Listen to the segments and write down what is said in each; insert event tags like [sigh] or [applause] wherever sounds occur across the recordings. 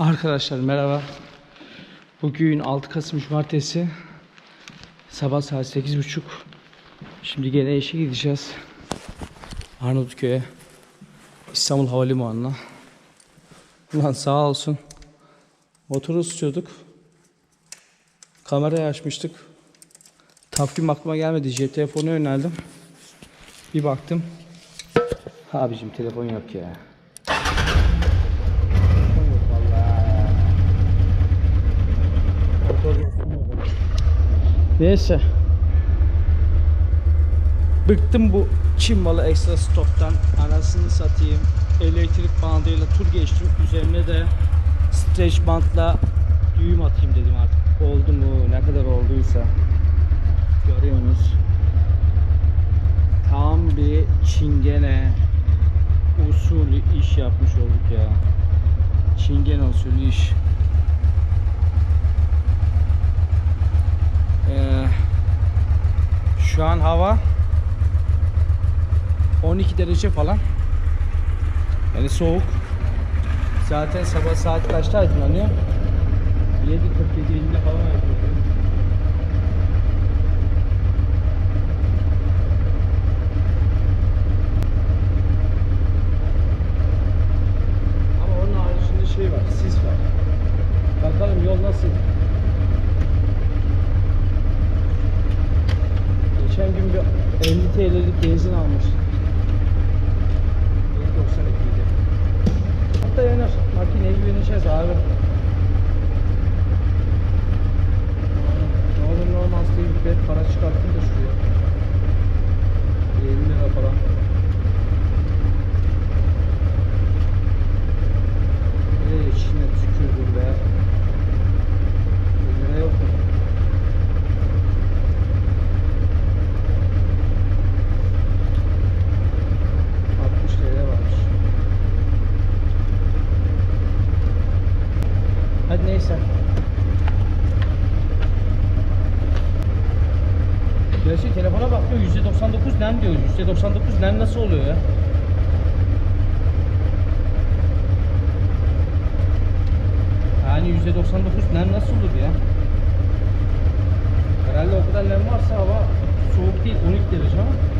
Arkadaşlar merhaba. Bugün 6 Kasım Cumartesi. Sabah saat 8.30. Şimdi gene işe gideceğiz. Arnavutköy'e. İstanbul Havalimanı'na. Ulan sağ olsun. Motoru ısıtıyorduk. Kamerayı açmıştık. Takvim aklıma gelmedi. Cep telefonu yöneldim. Bir baktım. Abicim telefon yok ya. Telefon yok vallahi. Neyse. Bıktım bu Çin malı ekstra stoptan. Anasını satayım. Elektrik bandıyla tur geçtim. Üzerine de streç bantla düğüm atayım dedim artık. Oldu mu? Ne kadar olduysa. Görüyorsunuz. Tam bir çingene usulü iş yapmış olduk ya. Çingene usulü iş. Ee, şu an hava 12 derece falan. Yani soğuk. Zaten sabah saat kaçta aydınlanıyor? 7.47'inde falan aydınlanıyor. Ama onun haricinde şey var, sis var. Bakalım yol nasıl? Geçen gün bir 50 TL'lik benzin almıştım. 92'ydi. Hatta yanar. Makineye güveneceğiz abi. Ne olur ne olmaz diye bir bet para çıkarttım da şuraya. 50 lira falan. Nereye içine tükürdüm be. 50 lira yok mu? Altmış TL varmış. Hadi neyse. Gerçi telefona bakıyor %99 diyor. %99 nem nasıl oluyor ya? Yani %99 nem nasıl olur ya? Herhalde o kadar nem varsa hava soğuk değil 12 derece ama.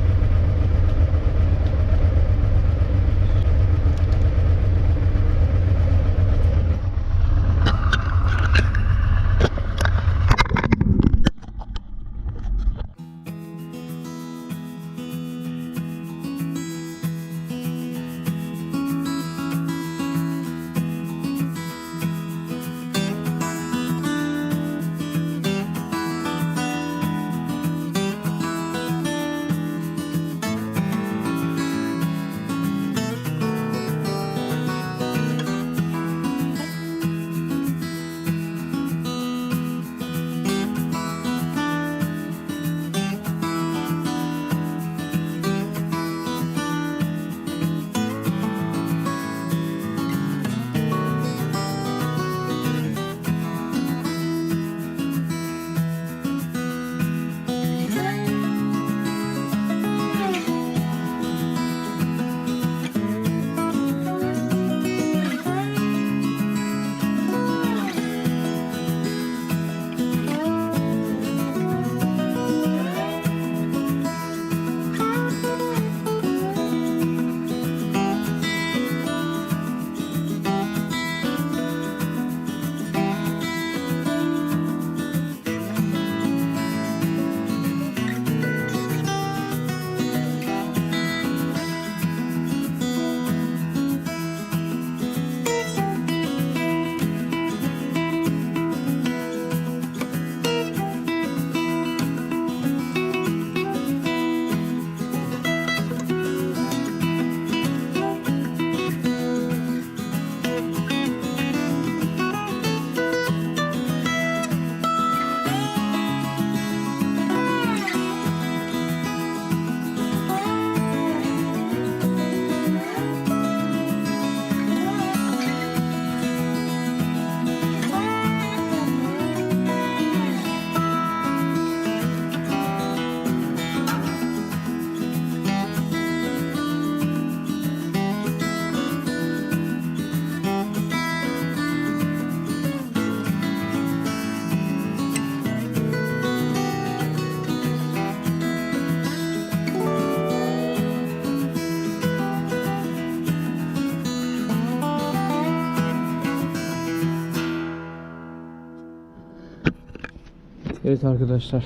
Evet arkadaşlar.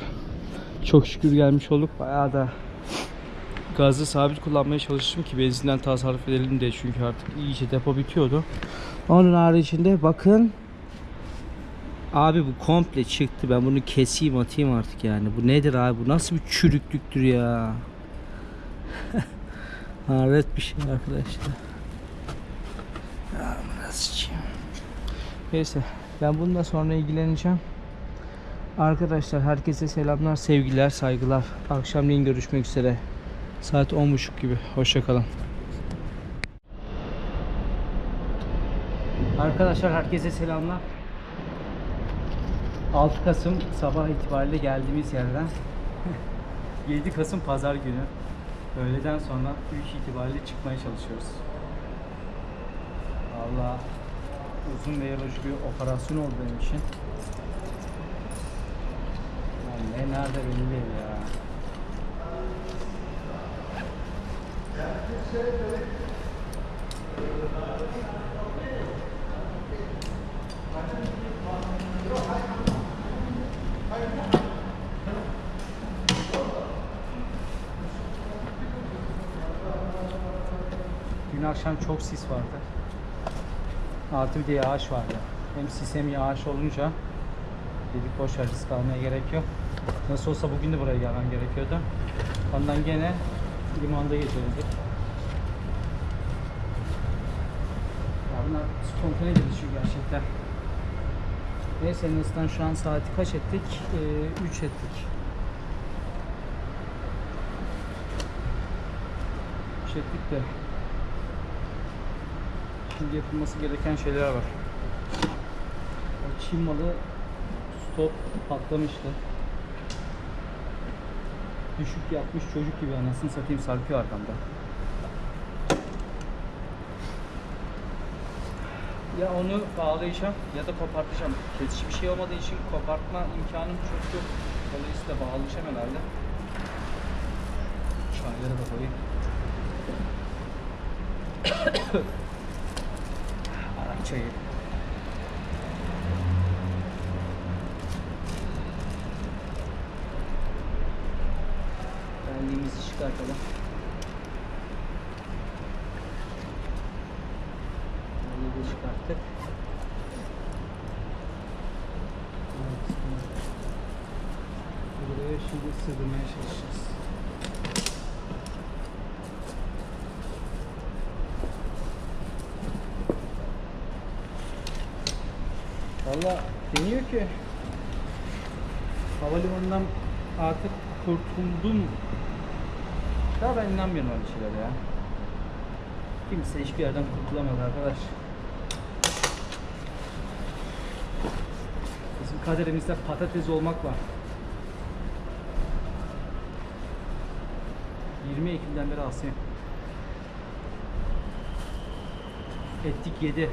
Çok şükür gelmiş olduk. Bayağı da gazı sabit kullanmaya çalıştım ki benzinden tasarruf edelim diye çünkü artık iyice depo bitiyordu. Onun haricinde bakın Abi bu komple çıktı. Ben bunu keseyim atayım artık yani. Bu nedir abi? Bu nasıl bir çürüklüktür ya? [laughs] Hayret bir şey arkadaşlar. Ya Neyse ben bununla sonra ilgileneceğim. Arkadaşlar herkese selamlar, sevgiler, saygılar. Akşamleyin görüşmek üzere. Saat 10.30 gibi. Hoşçakalın. Arkadaşlar herkese selamlar. 6 Kasım sabah itibariyle geldiğimiz yerden [laughs] 7 Kasım pazar günü öğleden sonra 3 itibariyle çıkmaya çalışıyoruz. Allah uzun ve yorucu operasyon oldu benim için. Yani ne nerede belli ya. Dün akşam çok sis vardı. Artı bir de yağış vardı. Hem sis hem yağış olunca dedik boş ver risk almaya gerek yok. Nasıl olsa bugün de buraya gelmem gerekiyordu. Ondan gene limanda geçirdik. Ya bunlar spontane gelişiyor gerçekten. Neyse en şu an saati kaç ettik? 3 ettik. 3 ettik de Şimdi yapılması gereken şeyler var. O Çin malı stop patlamıştı. Düşük yapmış çocuk gibi anasını satayım sarkıyor arkamda. Ya onu bağlayacağım ya da kopartacağım. Kesici bir şey olmadığı için kopartma imkanım çok yok. Dolayısıyla bağlayacağım herhalde. Çayları da koyayım. [coughs] Arap çayı. Çıkartalım. Benliği de çıkarttık. Buraya şimdi sığdırmaya çalışacağız. Valla deniyor ki havalimanından artık kurtuldum. Ya ben inanmıyorum öyle şeylere ya. Kimse hiçbir yerden kurtulamaz arkadaş. Bizim kaderimizde patates olmak var. 20 Ekim'den beri hastayım. Ettik 7.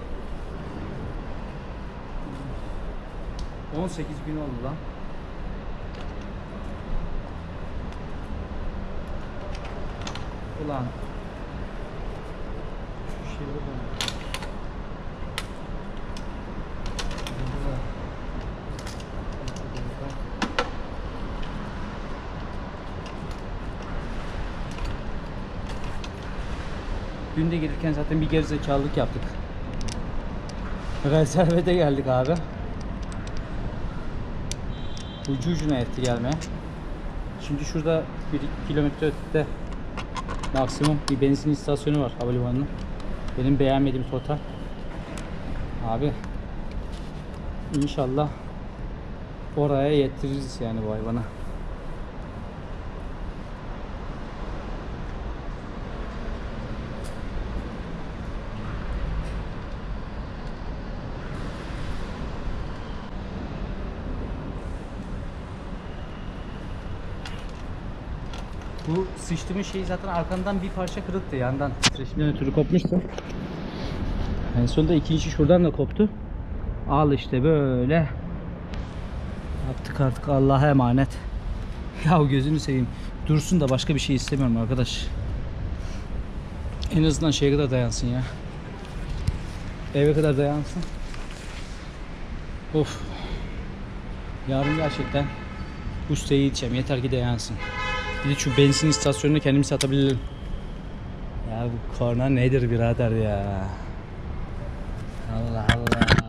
18 gün oldu lan. Ulan. Şu şeyleri bak. Burada. Günde gelirken zaten bir gerizekalılık yaptık. Rezervede geldik abi. Ucu ucuna etti gelmeye. Şimdi şurada bir kilometre ötede maksimum bir benzin istasyonu var havalimanının. Benim beğenmediğim total. Abi inşallah oraya yetiririz yani bu hayvana. Bu sıçtımın şeyi zaten arkandan bir parça kırıktı yandan. Titreşimden ötürü kopmuştu. En sonunda ikinci şuradan da koptu. Al işte böyle. Yaptık artık Allah'a emanet. Ya gözünü seveyim. Dursun da başka bir şey istemiyorum arkadaş. En azından şeye kadar dayansın ya. Eve kadar dayansın. Of. Yarın gerçekten Ustaya gideceğim. Yeter ki dayansın. De şu benzin istasyonunu kendim satabilirim. Ya bu korna nedir birader ya? Allah Allah.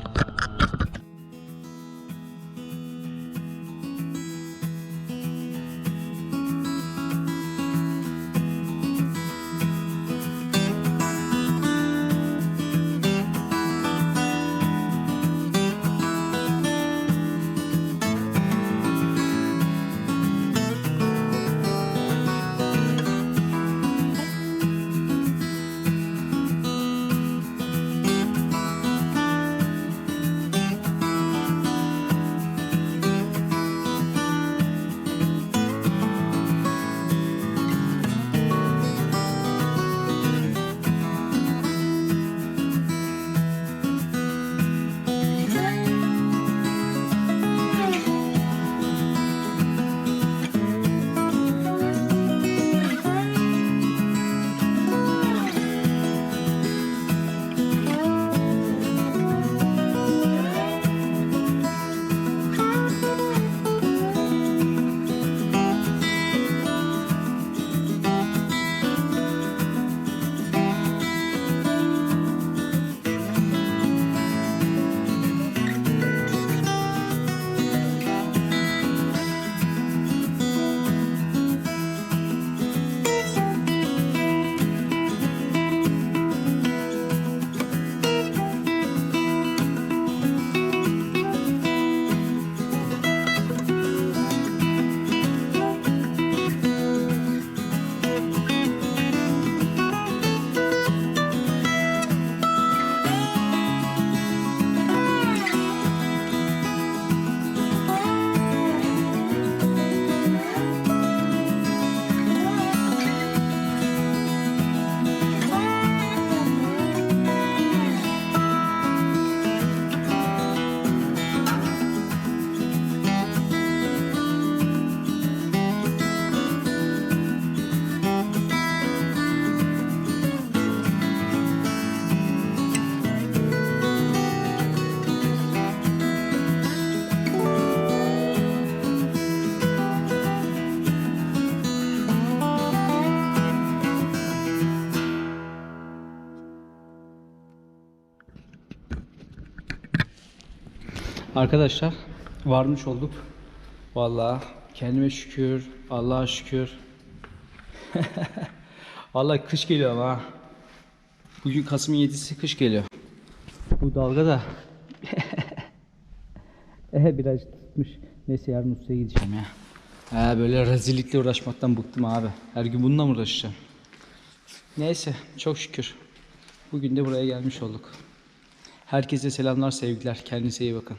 Arkadaşlar varmış olduk. Vallahi kendime şükür, Allah'a şükür. [laughs] Vallahi kış geliyor ama. Bugün Kasım'ın 7'si kış geliyor. Bu dalga da [laughs] Ehe biraz tutmuş. Neyse yarın ustaya gideceğim ya. He böyle rezillikle uğraşmaktan bıktım abi. Her gün bununla mı uğraşacağım? Neyse çok şükür. Bugün de buraya gelmiş olduk. Herkese selamlar sevgiler. Kendinize iyi bakın.